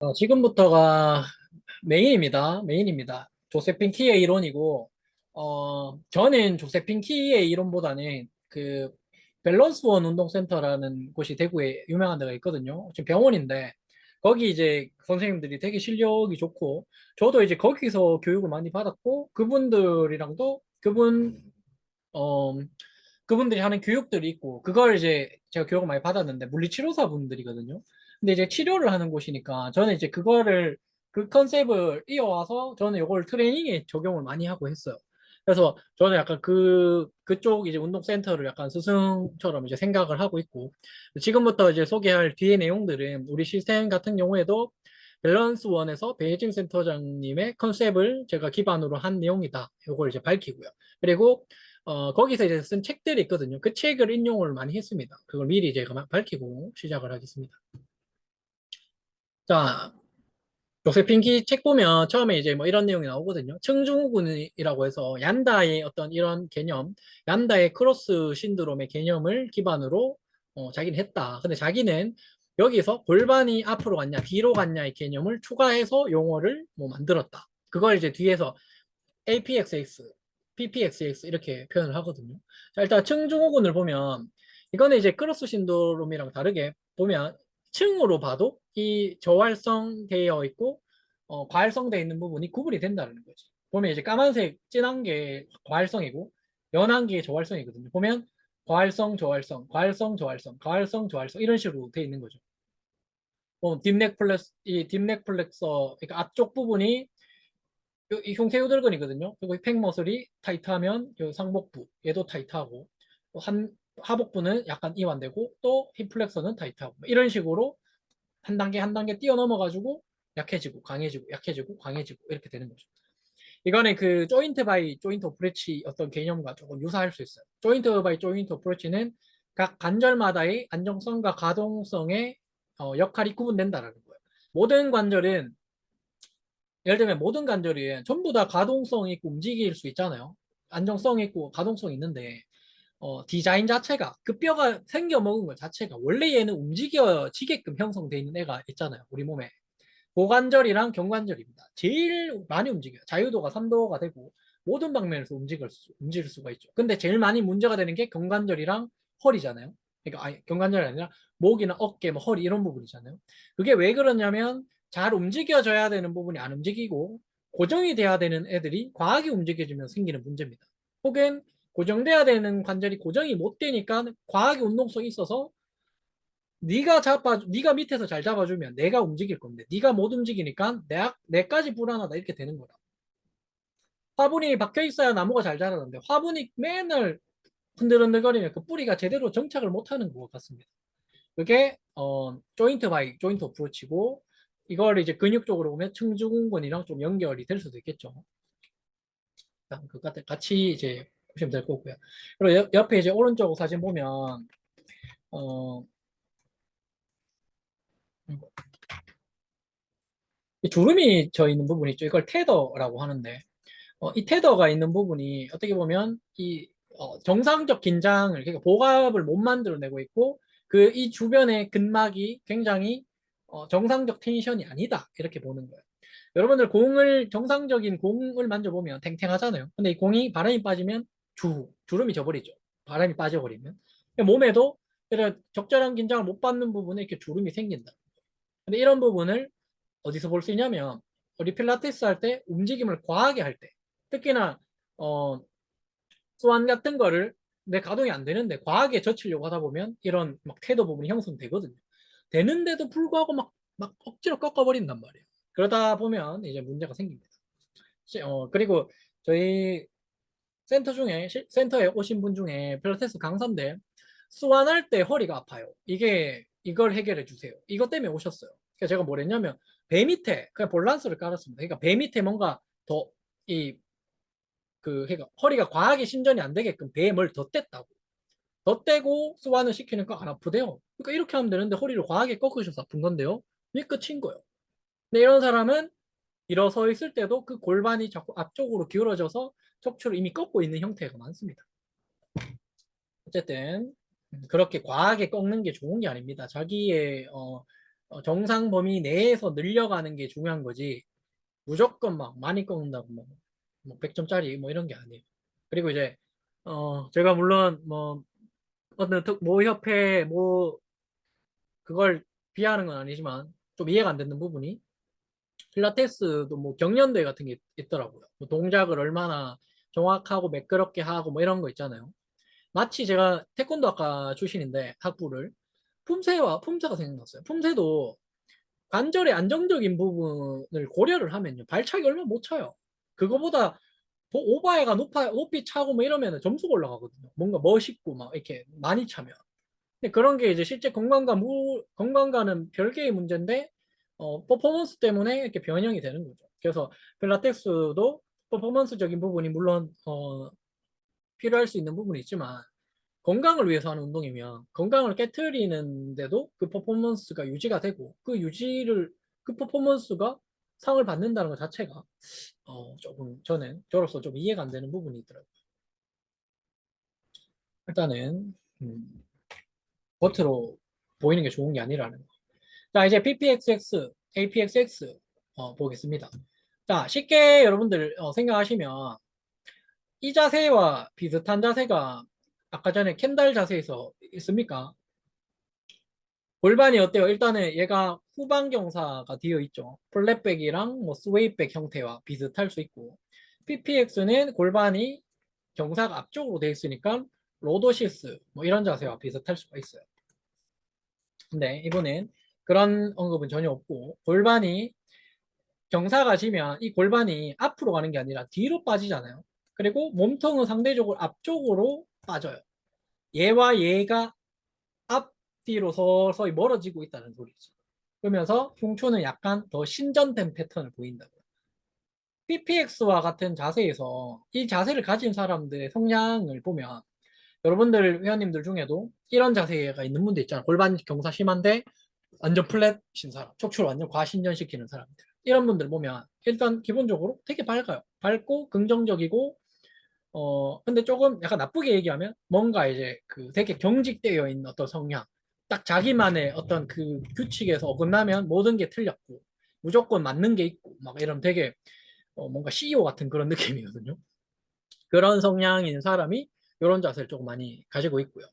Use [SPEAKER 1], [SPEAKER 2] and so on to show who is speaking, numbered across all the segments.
[SPEAKER 1] 어, 지금부터가 메인입니다. 메인입니다. 조세핀 키의 이론이고, 어, 저는 조세핀 키의 이론보다는 그 밸런스원 운동센터라는 곳이 대구에 유명한 데가 있거든요. 지금 병원인데, 거기 이제 선생님들이 되게 실력이 좋고, 저도 이제 거기서 교육을 많이 받았고, 그분들이랑도 그분, 어, 그분들이 하는 교육들이 있고, 그걸 이제 제가 교육을 많이 받았는데, 물리치료사 분들이거든요. 근데 이제 치료를 하는 곳이니까 저는 이제 그거를 그 컨셉을 이어와서 저는 이걸 트레이닝에 적용을 많이 하고 했어요. 그래서 저는 약간 그 그쪽 이제 운동 센터를 약간 스승처럼 이제 생각을 하고 있고 지금부터 이제 소개할 뒤의 내용들은 우리 시스템 같은 경우에도 밸런스 원에서 베이징 센터장님의 컨셉을 제가 기반으로 한 내용이다. 이걸 이제 밝히고요. 그리고 어, 거기서 이제 쓴 책들이 있거든요. 그 책을 인용을 많이 했습니다. 그걸 미리 제가 밝히고 시작을 하겠습니다. 자, 요세핀키 책 보면 처음에 이제 뭐 이런 내용이 나오거든요. 청중후군이라고 해서 얀다의 어떤 이런 개념, 얀다의 크로스 신드롬의 개념을 기반으로 어, 자기는 했다. 근데 자기는 여기서 골반이 앞으로 갔냐, 뒤로 갔냐의 개념을 추가해서 용어를 뭐 만들었다. 그걸 이제 뒤에서 APXX, PPXX 이렇게 표현을 하거든요. 자, 일단 청중후군을 보면 이거는 이제 크로스 신드롬이랑 다르게 보면 층으로 봐도 이 저활성되어 있고 어, 과활성되어 있는 부분이 구분이 된다는 거지. 보면 이제 까만색 진한 게 과활성이고 연한 게 저활성이거든요. 보면 과활성, 저활성, 과활성, 저활성, 과활성, 저활성 이런 식으로 되어 있는 거죠. 어, 딥넥 플렉스, 이 딥넥 플렉서, 그러니까 앞쪽 부분이 이 흉쇄유들근이거든요. 그리고 이 팩머슬이 타이트하면 이 상복부 얘도 타이트하고 한 하복부는 약간 이완되고 또 힙플렉서는 타이트하고 뭐 이런 식으로 한 단계 한 단계 뛰어넘어 가지고 약해지고 강해지고 약해지고 강해지고 이렇게 되는 거죠. 이거는 그 조인트 바이 조인트 오프레치 어떤 개념과 조금 유사할 수 있어요. 조인트 바이 조인트 오프레치는 각 관절마다의 안정성과 가동성의 어, 역할이 구분된다라는 거예요. 모든 관절은 예를 들면 모든 관절이 전부 다 가동성 있고 움직일 수 있잖아요. 안정성 있고 가동성 있는데 어, 디자인 자체가 그 뼈가 생겨 먹은 것 자체가 원래 얘는 움직여지게끔 형성되어 있는 애가 있잖아요 우리 몸에. 고관절이랑 경관절입니다. 제일 많이 움직여요. 자유도가 3도가 되고 모든 방면에서 움직일, 수, 움직일 수가 있죠. 근데 제일 많이 문제가 되는 게 경관절이랑 허리잖아요. 그러니까 아니, 경관절이 아니라 목이나 어깨, 뭐 허리 이런 부분이잖아요. 그게 왜 그러냐면 잘 움직여져야 되는 부분이 안 움직이고 고정이 돼야 되는 애들이 과하게 움직여지면 생기는 문제입니다. 혹은 고정돼야 되는 관절이 고정이 못 되니까 과하게 운동성이 있어서 네가 잡아 네가 밑에서 잘 잡아주면 내가 움직일 건데 네가 못 움직이니까 내, 내까지 불안하다 이렇게 되는 거라 화분이 박혀 있어야 나무가 잘 자라는데 화분이 맨날 흔들흔들거리면 그 뿌리가 제대로 정착을 못하는 것 같습니다. 그게 어, 조인트 바이 조인트 어프로치고 이걸 이제 근육적으로 보면 측중근이랑 좀 연결이 될 수도 있겠죠. 그 같이 이제 보시면 될 거고요. 그리고 옆, 에 이제 오른쪽 사진 보면 어, 이 주름이 져 있는 부분이 있죠. 이걸 테더라고 하는데 어, 이 테더가 있는 부분이 어떻게 보면 이 어, 정상적 긴장을 그러니까 복압을 못 만들어내고 있고 그 이 주변의 근막이 굉장히 어, 정상적 텐션이 아니다 이렇게 보는 거예요. 여러분들 공을 정상적인 공을 만져보면 탱탱하잖아요. 근데 이 공이 바람이 빠지면 주, 주름이 져버리죠. 바람이 빠져버리면. 몸에도 이런 적절한 긴장을 못 받는 부분에 이렇게 주름이 생긴다. 근데 이런 부분을 어디서 볼 수 있냐면 우리 필라테스 할 때 움직임을 과하게 할 때 특히나 어 소환 같은 거를 내 가동이 안 되는데 과하게 젖히려고 하다 보면 이런 막 태도 부분이 형성되거든요. 되는데도 불구하고 막, 막 억지로 꺾어버린단 말이에요. 그러다 보면 이제 문제가 생깁니다. 어, 그리고 저희 센터 중에 센터에 오신 분 중에 필라테스 강사인데 수완할 때 허리가 아파요. 이게 이걸 해결해 주세요. 이것 때문에 오셨어요. 그래서 제가 뭘 했냐면 배 밑에 그냥 볼란스를 깔았습니다. 그러니까 배 밑에 뭔가 더 이 그 그러니까 허리가 과하게 신전이 안 되게끔 배에. 더 떼고 수완을 시키니까 안 아프대요. 그러니까 이렇게 하면 되는데 허리를 과하게 꺾으셔서 아픈 건데요. 이게 끝인 거예요. 근데 이런 사람은 일어서 있을 때도 그 골반이 자꾸 앞쪽으로 기울어져서 척추를 이미 꺾고 있는 형태가 많습니다. 어쨌든 그렇게 과하게 꺾는 게 좋은 게 아닙니다. 자기의 어, 어, 정상 범위 내에서 늘려가는 게 중요한 거지 무조건 막 많이 꺾는다고 뭐, 뭐 100점짜리 뭐 이런 게 아니에요. 그리고 이제 어 제가 물론 뭐 특- 모 협회 뭐 그걸 비하하는 건 아니지만 좀 이해가 안 되는 부분이 필라테스도 뭐 경연대회 같은 게 있더라고요. 뭐 동작을 얼마나 정확하고 매끄럽게 하고 뭐 이런 거 있잖아요. 마치 제가 태권도 아까 출신인데 학부를 품새와 품새가 생각났어요. 품새도 관절의 안정적인 부분을 고려를 하면요. 발차기 얼마 못 차요. 그거보다 더 오바해가 높아, 높이 차고 뭐 이러면 점수가 올라가거든요. 뭔가 멋있고 막 이렇게 많이 차면. 근데 그런 게 이제 실제 건강과 무, 건강과는 별개의 문제인데, 어, 퍼포먼스 때문에 이렇게 변형이 되는 거죠. 그래서 필라테스도 퍼포먼스적인 부분이 물론, 어, 필요할 수 있는 부분이 있지만, 건강을 위해서 하는 운동이면 건강을 깨트리는데도 그 퍼포먼스가 유지가 되고 그 유지를 그 퍼포먼스가 상을 받는다는 것 자체가 어 조금 저는 저로서 좀 이해가 안 되는 부분이 있더라고요. 일단은 음, 겉으로 보이는 게 좋은 게 아니라는 거. 자 이제 PPXX, APXX 어, 보겠습니다. 자 쉽게 여러분들 어, 생각하시면 이 자세와 비슷한 자세가 아까 전에 캔달 자세에서 있습니까? 골반이 어때요? 일단은 얘가 후방 경사가 되어 있죠. 플랫백이랑 뭐 스웨이백 형태와 비슷할 수 있고 PPX는 골반이 경사가 앞쪽으로 되어 있으니까 로도시스 뭐 이런 자세와 비슷할 수가 있어요. 근데 이번엔 그런 언급은 전혀 없고 골반이 경사가 지면 이 골반이 앞으로 가는 게 아니라 뒤로 빠지잖아요. 그리고 몸통은 상대적으로 앞쪽으로 빠져요. 얘와 얘가 앞뒤로 서서히 멀어지고 있다는 소리죠. 그러면서 흉추는 약간 더 신전된 패턴을 보인다고. PPX와 같은 자세에서 이 자세를 가진 사람들의 성향을 보면 여러분들 회원님들 중에도 이런 자세가 있는 분들 있잖아요. 골반 경사 심한데 완전 플랫신 사람, 척추를 완전 과신전시키는 사람들. 이런 분들 보면 일단 기본적으로 되게 밝아요. 밝고 긍정적이고 어 근데 조금 약간 나쁘게 얘기하면 뭔가 이제 그 되게 경직되어 있는 어떤 성향 딱 자기만의 어떤 그 규칙에서 어긋나면 모든 게 틀렸고 무조건 맞는 게 있고 막 이런 되게 어 뭔가 CEO 같은 그런 느낌이거든요. 그런 성향인 사람이 이런 자세를 조금 많이 가지고 있고요.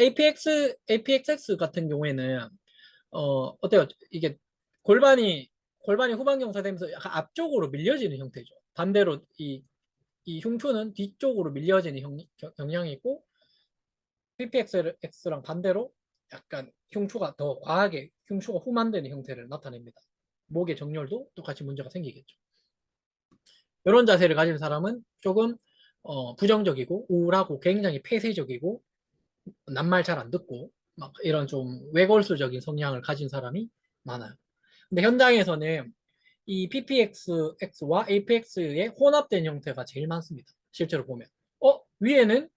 [SPEAKER 1] APX, APXX 같은 경우에는 어 어때요? 이게 골반이 골반이 후방 경사되면서 약간 앞쪽으로 밀려지는 형태죠. 반대로 이, 이 흉추는 뒤쪽으로 밀려지는 형, 경향이 있고 PPX랑 반대로 약간 흉추가 더 과하게 흉추가 후만되는 형태를 나타냅니다. 목의 정렬도 똑같이 문제가 생기겠죠. 이런 자세를 가진 사람은 조금 어, 부정적이고 우울하고 굉장히 폐쇄적이고 낱말 잘 안 듣고 막 이런 좀 외골수적인 성향을 가진 사람이 많아요. 근데 현장에서는 이 PPXX와 APX의 혼합된 형태가 제일 많습니다. 실제로 보면. 어? 위에는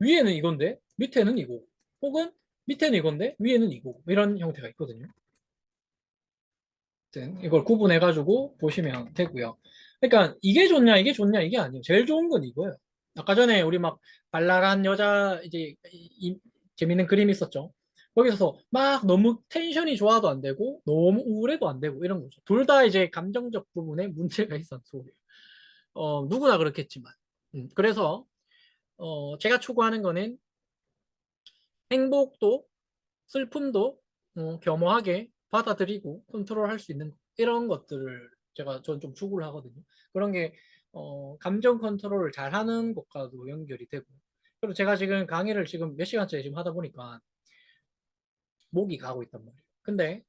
[SPEAKER 1] 위에는 이건데 밑에는 이거고 혹은 밑에는 이건데 위에는 이거고 이런 형태가 있거든요. 이걸 구분해 가지고 보시면 되고요. 그러니까 이게 좋냐 이게 좋냐 이게 아니에요. 제일 좋은 건 이거예요. 아까 전에 우리 막 발랄한 여자 이제 이, 재밌는 그림 있었죠. 거기서 막 너무 텐션이 좋아도 안 되고 너무 우울해도 안 되고 이런 거죠. 둘 다 이제 감정적 부분에 문제가 있었는 소리예요. 어, 누구나 그렇겠지만. 음, 그래서 어, 제가 추구하는 거는 행복도 슬픔도 어, 겸허하게 받아들이고 컨트롤할 수 있는 이런 것들을 제가 전 좀 추구를 하거든요. 그런 게 어, 감정 컨트롤을 잘 하는 것과도 연결이 되고 그리고 제가 지금 강의를 지금 몇 시간째 지금 하다 보니까 목이 가고 있단 말이에요. 근데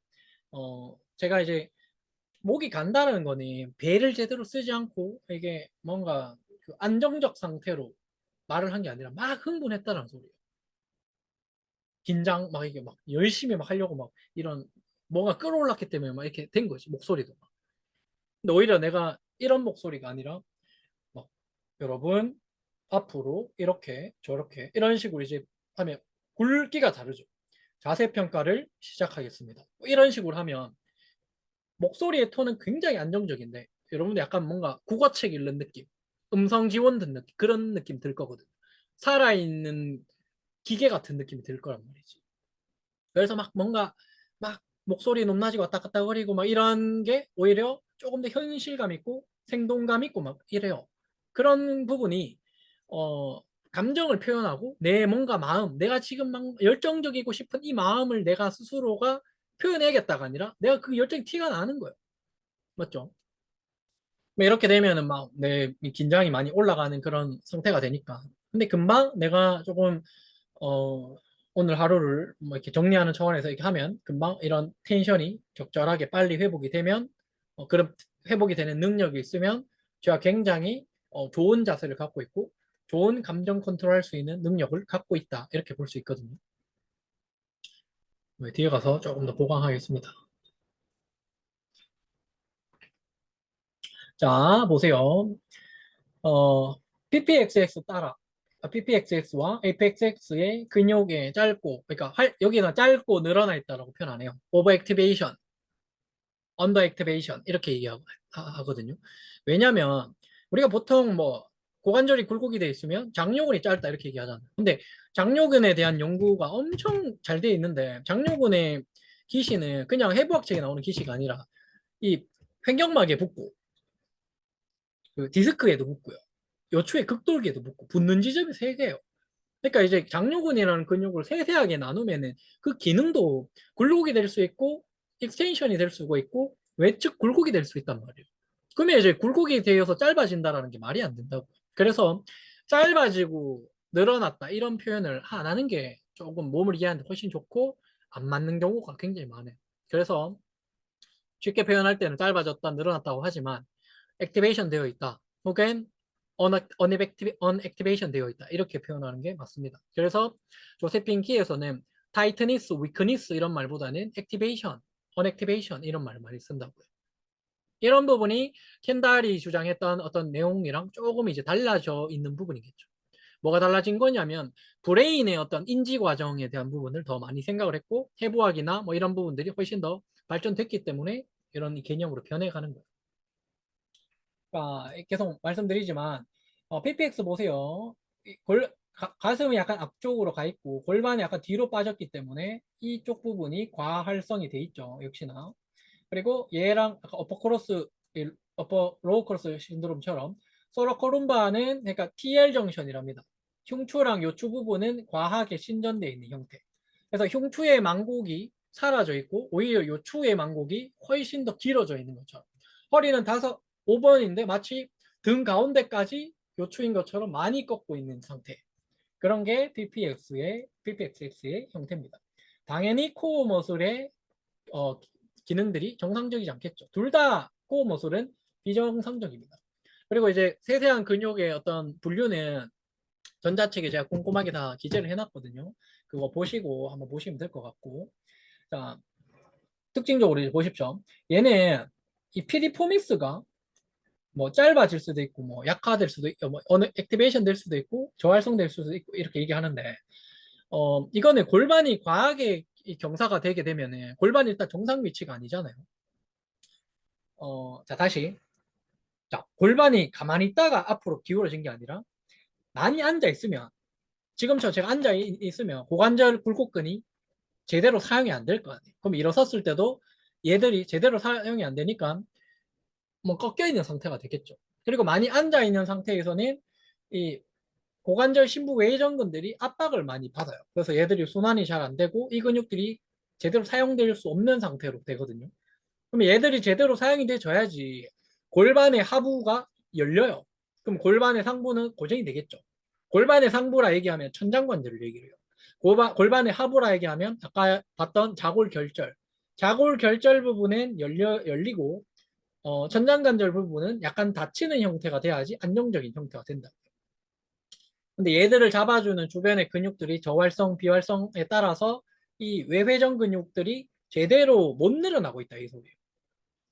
[SPEAKER 1] 어, 제가 이제 목이 간다는 거는 배를 제대로 쓰지 않고 이게 뭔가 그 안정적 상태로 말을 한 게 아니라 막 흥분했다는 소리예요. 긴장 막 이게 막 열심히 막 하려고 막 이런 뭐가 끌어올랐기 때문에 막 이렇게 된 거지 목소리도. 근데 오히려 내가 이런 목소리가 아니라 막 여러분 앞으로 이렇게 저렇게 이런 식으로 이제 하면 굵기가 다르죠. 자세 평가를 시작하겠습니다. 이런 식으로 하면 목소리의 톤은 굉장히 안정적인데 여러분들 약간 뭔가 국어책 읽는 느낌, 음성 지원 듣는 느낌, 그런 느낌 들 거거든요. 살아있는 기계 같은 느낌이 들 거란 말이지. 그래서 막 뭔가 막 목소리 높낮이 왔다 갔다 거리고 막 이런 게 오히려 조금 더 현실감 있고 생동감 있고 막 이래요. 그런 부분이 어 감정을 표현하고 내 뭔가 마음, 내가 지금 막 열정적이고 싶은 이 마음을 내가 스스로가 표현해야겠다가 아니라 내가 그 열정이 티가 나는 거예요. 맞죠? 뭐 이렇게 되면은 막 내 긴장이 많이 올라가는 그런 상태가 되니까. 근데 금방 내가 조금 어 오늘 하루를 뭐 이렇게 정리하는 차원에서 이렇게 하면 금방 이런 텐션이 적절하게 빨리 회복이 되면 어 그런 회복이 되는 능력이 있으면 제가 굉장히 어 좋은 자세를 갖고 있고 좋은 감정 컨트롤할 수 있는 능력을 갖고 있다. 이렇게 볼 수 있거든요. 네, 뒤에 가서 조금 더 보강하겠습니다. 자, 보세요. 어, PPXX 따라 PPXX와 APXX의 근육의 짧고 그러니까 활, 여기는 짧고 늘어나 있다라고 표현하네요. 오버 액티베이션, 언더 액티베이션 이렇게 얘기하거든요. 왜냐하면 우리가 보통 뭐 고관절이 굴곡이 돼 있으면 장요근이 짧다 이렇게 얘기하잖아요. 근데 장요근에 대한 연구가 엄청 잘 돼 있는데 장요근의 기시는 그냥 해부학책에 나오는 기시가 아니라 이 횡격막에 붙고 그 디스크에도 붙고요. 요추의 극돌기에도 붙고 붙는 지점이 세 개예요. 그러니까 이제 장요근이라는 근육을 세세하게 나누면은 그 기능도 굴곡이 될 수 있고 익스텐션이 될 수가 있고 외측 굴곡이 될 수 있단 말이에요. 그러면 이제 굴곡이 되어서 짧아진다라는 게 말이 안 된다고. 그래서 짧아지고 늘어났다 이런 표현을 안 하는 게 조금 몸을 이해하는데 훨씬 좋고 안 맞는 경우가 굉장히 많아요. 그래서 쉽게 표현할 때는 짧아졌다 늘어났다고 하지만 액티베이션 되어 있다 혹은 unactivation 되어 있다 이렇게 표현하는 게 맞습니다. 그래서 조세핀 키에서는 tightness, weakness 이런 말보다는 activation, unactivation 이런 말을 많이 쓴다고요. 이런 부분이 켄달이 주장했던 어떤 내용이랑 조금 이제 달라져 있는 부분이겠죠. 뭐가 달라진 거냐면 브레인의 어떤 인지 과정에 대한 부분을 더 많이 생각을 했고 해부학이나 뭐 이런 부분들이 훨씬 더 발전됐기 때문에 이런 개념으로 변해가는 거예요. 그러니까 계속 말씀드리지만 어, PPX 보세요. 골, 가, 슴이 약간 앞쪽으로 가 있고 골반이 약간 뒤로 빠졌기 때문에 이쪽 부분이 과활성이 돼 있죠. 역시나. 그리고 얘랑 어퍼 크로스 어퍼 로우 크로스 신드롬처럼 소라 코룸바는 그러니까 TL 정션이랍니다. 흉추랑 요추 부분은 과하게 신전되어 있는 형태. 그래서 흉추의 망곡이 사라져 있고 오히려 요추의 망곡이 훨씬 더 길어져 있는 것처럼 허리는 다섯 5번인데 마치 등 가운데까지 요추인 것처럼 많이 꺾고 있는 상태. 그런 게 PPX의 PPXX의 형태입니다. 당연히 코어 머슬의 어, 기능들이 정상적이지 않겠죠. 둘 다 코어 머슬은 비정상적입니다. 그리고 이제 세세한 근육의 어떤 분류는 전자책에 제가 꼼꼼하게 다 기재를 해놨거든요. 그거 보시고 한번 보시면 될 것 같고. 자, 특징적으로 보십시오. 얘는 이 피디포미스가 뭐 짧아질 수도 있고 뭐 약화될 수도 있고 뭐 어느 액티베이션 될 수도 있고 저활성 될 수도 있고 이렇게 얘기하는데 어 이거는 골반이 과하게 경사가 되게 되면은 골반이 일단 정상 위치가 아니잖아요. 어, 자 다시 자 골반이 가만히 있다가 앞으로 기울어진 게 아니라 많이 앉아 있으면 지금처럼 제가 앉아 있으면 고관절 굴곡근이 제대로 사용이 안 될 거 아니에요. 그럼 일어섰을 때도 얘들이 제대로 사용이 안 되니까 뭐 꺾여 있는 상태가 되겠죠. 그리고 많이 앉아 있는 상태에서는 이 고관절 신부 외 전근들이 압박을 많이 받아요. 그래서 얘들이 순환이 잘 안 되고 이 근육들이 제대로 사용될 수 없는 상태로 되거든요. 그럼 얘들이 제대로 사용이 돼줘야지 골반의 하부가 열려요. 그럼 골반의 상부는 고정이 되겠죠. 골반의 상부라 얘기하면 천장관절을 얘기를 해요. 골반, 골반의 하부라 얘기하면 아까 봤던 자골결절. 자골결절 부분은 열려, 열리고 어, 천장관절 부분은 약간 닫히는 형태가 돼야지 안정적인 형태가 된다. 근데 얘들을 잡아주는 주변의 근육들이 저활성, 비활성에 따라서 이 외회전 근육들이 제대로 못 늘어나고 있다 이 소리예요.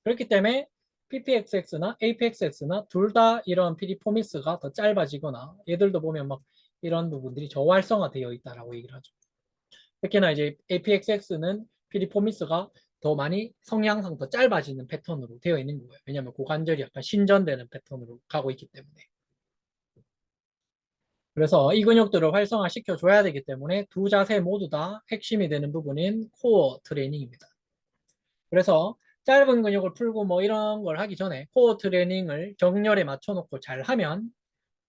[SPEAKER 1] 그렇기 때문에 PPXX나 APXX나 둘 다 이런 피디포미스가 더 짧아지거나 얘들도 보면 막 이런 부분들이 저활성화되어 있다라고 얘기를 하죠. 특히나 이제 APXX는 피디포미스가 더 많이 성향상 더 짧아지는 패턴으로 되어 있는 거예요. 왜냐하면 고관절이 약간 신전되는 패턴으로 가고 있기 때문에. 그래서 이 근육들을 활성화시켜 줘야 되기 때문에 두 자세 모두 다 핵심이 되는 부분인 코어 트레이닝입니다. 그래서 짧은 근육을 풀고 뭐 이런 걸 하기 전에 코어 트레이닝을 정렬에 맞춰놓고 잘 하면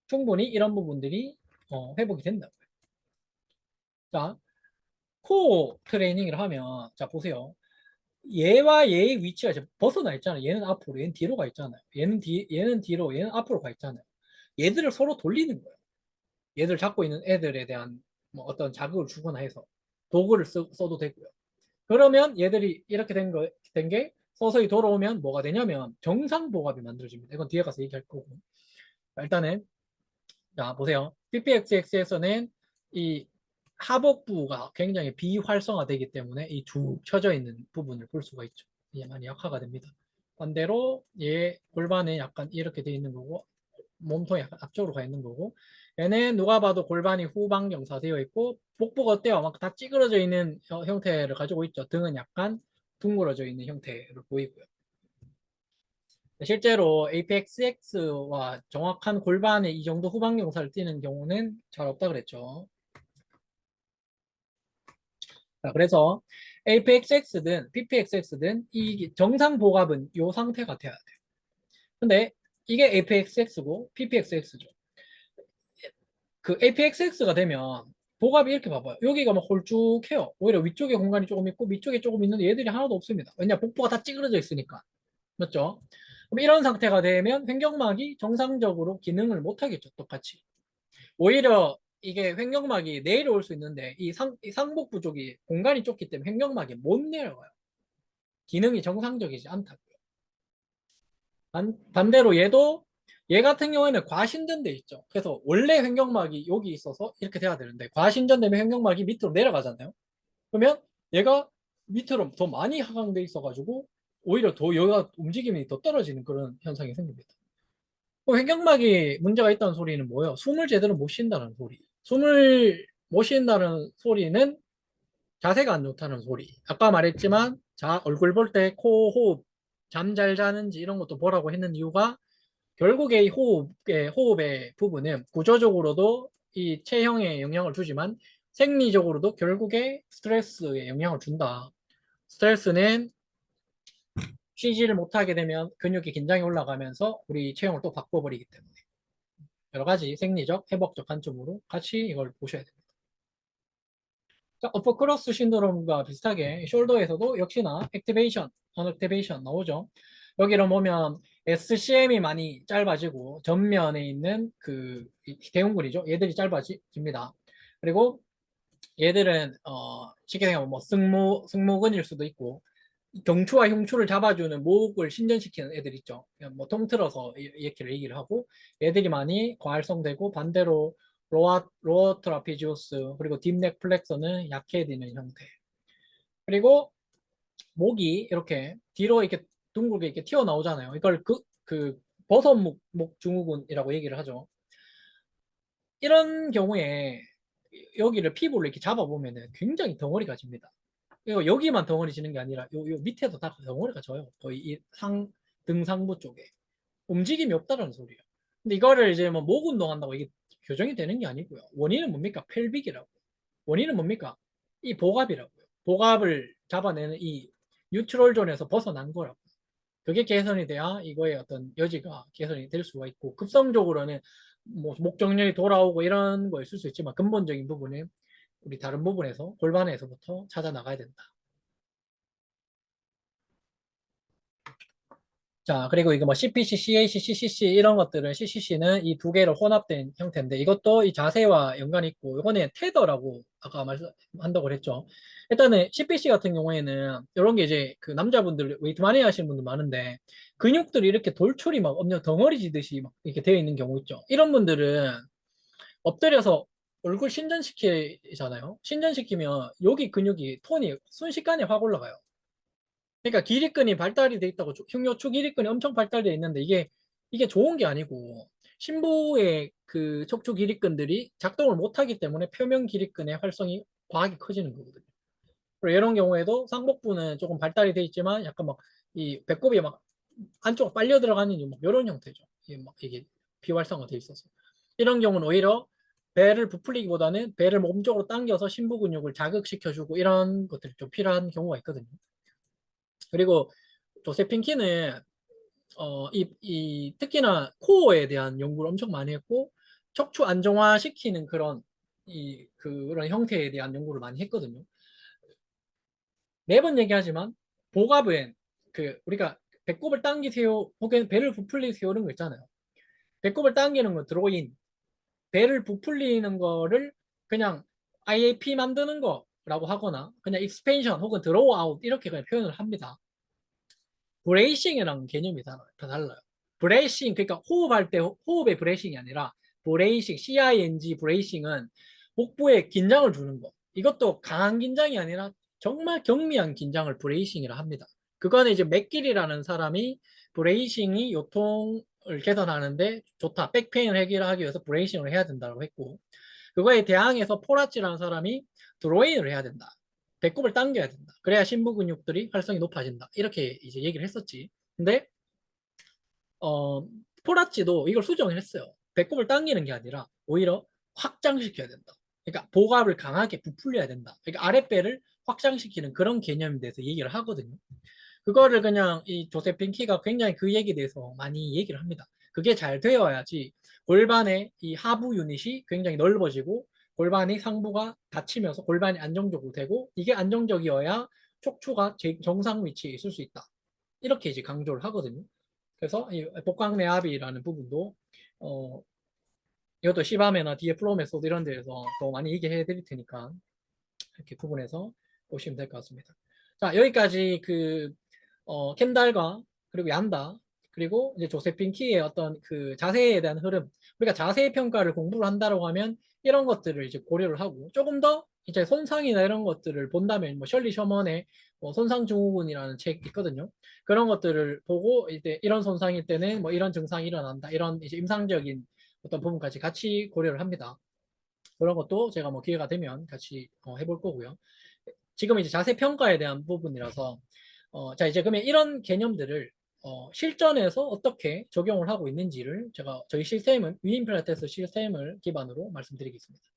[SPEAKER 1] 충분히 이런 부분들이 어, 회복이 된다고요. 자, 코어 트레이닝을 하면 자 보세요. 얘와 얘의 위치가 벗어나 있잖아요. 얘는 앞으로, 얘는 뒤로 가 있잖아요. 얘는 뒤, 얘는 뒤로, 얘는 앞으로 가 있잖아요. 얘들을 서로 돌리는 거예요. 얘들 잡고 있는 애들에 대한 뭐 어떤 자극을 주거나 해서 도구를 쓰, 써도 되고요. 그러면 얘들이 이렇게 된 거, 된 게 서서히 돌아오면 뭐가 되냐면 정상복압이 만들어집니다. 이건 뒤에 가서 얘기할 거고. 자, 일단은 자 보세요. PPXX에서는 이 하복부가 굉장히 비활성화되기 때문에 이두 쳐져 있는 부분을 볼 수가 있죠. 이게 많이 약화가 됩니다. 반대로 얘 골반에 약간 이렇게 돼 있는 거고 몸통이 약간 앞쪽으로 가 있는 거고 얘는 누가 봐도 골반이 후방경사 되어 있고 복부가 어때요? 막 다 찌그러져 있는 형- 형태를 가지고 있죠. 등은 약간 둥그러져 있는 형태를 보이고요. 실제로 APXX와 정확한 골반에 이 정도 후방경사를 띠는 경우는 잘 없다 그랬죠. 자, 그래서 APXX든 PPXX든 이 정상 복압은 이 상태가 돼야 돼요. 근데 이게 APXX고 PPXX죠. 그 APXX가 되면 복압이 이렇게 봐봐요. 여기가 막 홀쭉해요. 오히려 위쪽에 공간이 조금 있고 밑쪽에 조금 있는데 얘들이 하나도 없습니다. 왜냐 복부가 다 찌그러져 있으니까. 맞죠? 그럼 이런 상태가 되면 횡격막이 정상적으로 기능을 못 하겠죠. 똑같이. 오히려 이게 횡격막이 내려올 수 있는데 이, 상, 이 상복부 쪽이 공간이 좁기 때문에 횡격막이 못 내려가요. 기능이 정상적이지 않다고요. 반, 반대로 얘도 얘 같은 경우에는 과신전돼 있죠. 그래서 원래 횡격막이 여기 있어서 이렇게 돼야 되는데 과신전되면 횡격막이 밑으로 내려가잖아요. 그러면 얘가 밑으로 더 많이 하강돼 있어가지고 오히려 더 여기가 움직임이 더 떨어지는 그런 현상이 생깁니다. 그럼 횡격막이 문제가 있다는 소리는 뭐예요? 숨을 제대로 못 쉰다는 소리. 숨을 못 쉰다는 소리는 자세가 안 좋다는 소리. 아까 말했지만 자 얼굴 볼 때 코 호흡 잠 잘 자는지 이런 것도 보라고 했는 이유가 결국에 이 호흡의 호흡의 부분은 구조적으로도 이 체형에 영향을 주지만 생리적으로도 결국에 스트레스에 영향을 준다. 스트레스는 쉬지를 못하게 되면 근육이 긴장이 올라가면서 우리 체형을 또 바꿔버리기 때문에 여러 가지 생리적, 회복적 관점으로 같이 이걸 보셔야 됩니다. 자, 어퍼크로스 신드롬과 비슷하게 숄더에서도 역시나 액티베이션, 언액티베이션 나오죠. 여기를 보면 SCM이 많이 짧아지고 전면에 있는 그 대흉근이죠. 얘들이 짧아집니다. 그리고 얘들은 어 쉽게 생각하면 뭐 승모 승모근일 수도 있고 경추와 흉추를 잡아주는 목을 신전시키는 애들 있죠. 그냥 뭐 통틀어서 이- 이렇게 얘기를 하고 얘들이 많이 과활성되고 반대로 로아 로어 트라피지오스 그리고 딥넥 플렉서는 약해지는 형태. 그리고 목이 이렇게 뒤로 이렇게 둥글게 이렇게 튀어나오잖아요. 이걸 그, 그 버섯 목 목 증후군이라고 얘기를 하죠. 이런 경우에 여기를 피부를 이렇게 잡아보면은 굉장히 덩어리가 집니다. 여기만 덩어리 지는 게 아니라 요, 요 밑에도 다 덩어리가 져요. 거의 이 상, 등상부 쪽에. 움직임이 없다는 소리예요. 근데 이거를 이제 뭐 목 운동한다고 이게 교정이 되는 게 아니고요. 원인은 뭡니까? 펠빅이라고. 원인은 뭡니까? 이 복압이라고요. 복압을 잡아내는 이 뉴트럴 존에서 벗어난 거라고. 그게 개선이 돼야 이거의 어떤 여지가 개선이 될 수가 있고 급성적으로는 뭐 목정력이 돌아오고 이런 거 있을 수 있지만 근본적인 부분은 우리 다른 부분에서 골반에서부터 찾아 나가야 된다. 자, 그리고 이거 뭐 CPC, CAC, CCC 이런 것들은 CCC는 이 두 개로 혼합된 형태인데 이것도 이 자세와 연관이 있고 이거는 테더라고 아까 말한다고 그랬죠. 일단은 CPC 같은 경우에는 이런 게 이제 그 남자분들 웨이트 많이 하시는 분들 많은데 근육들이 이렇게 돌출이 막 엄청 덩어리 지듯이 막 이렇게 되어 있는 경우 있죠. 이런 분들은 엎드려서 얼굴 신전시키잖아요. 신전시키면 여기 근육이 톤이 순식간에 확 올라가요. 그러니까 기립근이 발달이 돼 있다고 조- 흉요추 기립근이 엄청 발달되어 있는데 이게 이게 좋은 게 아니고 신부의 그 척추 기립근들이 작동을 못하기 때문에 표면 기립근의 활성이 과하게 커지는 거거든요. 그리고 이런 경우에도 상복부는 조금 발달이 돼 있지만 약간 막 이 배꼽이 막 안쪽 빨려 들어가는 뭐 이런 형태죠. 이게 막 이게 비활성화 돼 있어서 이런 경우는 오히려 배를 부풀리기보다는 배를 몸쪽으로 당겨서 신부 근육을 자극시켜주고 이런 것들이 좀 필요한 경우가 있거든요. 그리고 조세핀 키는 어, 이, 이 특히나 코어에 대한 연구를 엄청 많이 했고 척추 안정화 시키는 그런 이 그런 형태에 대한 연구를 많이 했거든요. 매번 얘기하지만 복압은 그 우리가 배꼽을 당기세요 혹은 배를 부풀리세요 이런 거 있잖아요. 배꼽을 당기는 거 드로인, 배를 부풀리는 거를 그냥 IAP 만드는 거라고 하거나 그냥 익스펜션 혹은 드로우 아웃 이렇게 그냥 표현을 합니다. 브레이싱이랑 개념이 다, 다 달라요. 브레이싱 그러니까 호흡할 때 호- 호흡의 브레이싱이 아니라 브레이싱 CING 브레이싱은 복부에 긴장을 주는 거. 이것도 강한 긴장이 아니라 정말 경미한 긴장을 브레이싱이라 합니다. 그거는 이제 맥길이라는 사람이 브레이싱이 요통을 개선하는데 좋다. 백페인을 해결하기 위해서 브레이싱을 해야 된다고 했고 그거에 대항해서 포라치라는 사람이 드로잉을 해야 된다. 배꼽을 당겨야 된다. 그래야 심부 근육들이 활성이 높아진다. 이렇게 이제 얘기를 했었지. 근데 어, 포라치도 이걸 수정을 했어요. 배꼽을 당기는 게 아니라 오히려 확장시켜야 된다. 그러니까 복압을 강하게 부풀려야 된다. 그러니까 아랫배를 확장시키는 그런 개념에 대해서 얘기를 하거든요. 그거를 그냥 이 조세핀 키가 굉장히 그 얘기에 대해서 많이 얘기를 합니다. 그게 잘 되어야지 골반의 이 하부 유닛이 굉장히 넓어지고 골반이 상부가 닫히면서 골반이 안정적으로 되고 이게 안정적이어야 척추가 제- 정상 위치에 있을 수 있다. 이렇게 이제 강조를 하거든요. 그래서 이 복강내압이라는 부분도 어 이것도 시바메나 디에플로메소드 이런 데에서 더 많이 얘기해 드릴 테니까 이렇게 구분해서 보시면 될 것 같습니다. 자 여기까지 그 어, 켄달과 그리고 얀다 그리고 이제 조세핀 키의 어떤 그 자세에 대한 흐름 우리가 자세 평가를 공부를 한다고 하면 이런 것들을 이제 고려를 하고 조금 더 이제 손상이나 이런 것들을 본다면 뭐 셜리 셔먼의 뭐 손상 증후군이라는 책 있거든요. 그런 것들을 보고 이제 이런 손상일 때는 뭐 이런 증상이 일어난다. 이런 이제 임상적인 어떤 부분까지 같이 고려를 합니다. 그런 것도 제가 뭐 기회가 되면 같이 어, 해볼 거고요. 지금 이제 자세 평가에 대한 부분이라서 어, 자 이제 그러면 이런 개념들을 어, 실전에서 어떻게 적용을 하고 있는지를 제가 저희 시스템은 위인 필라테스 시스템을 기반으로 말씀드리겠습니다.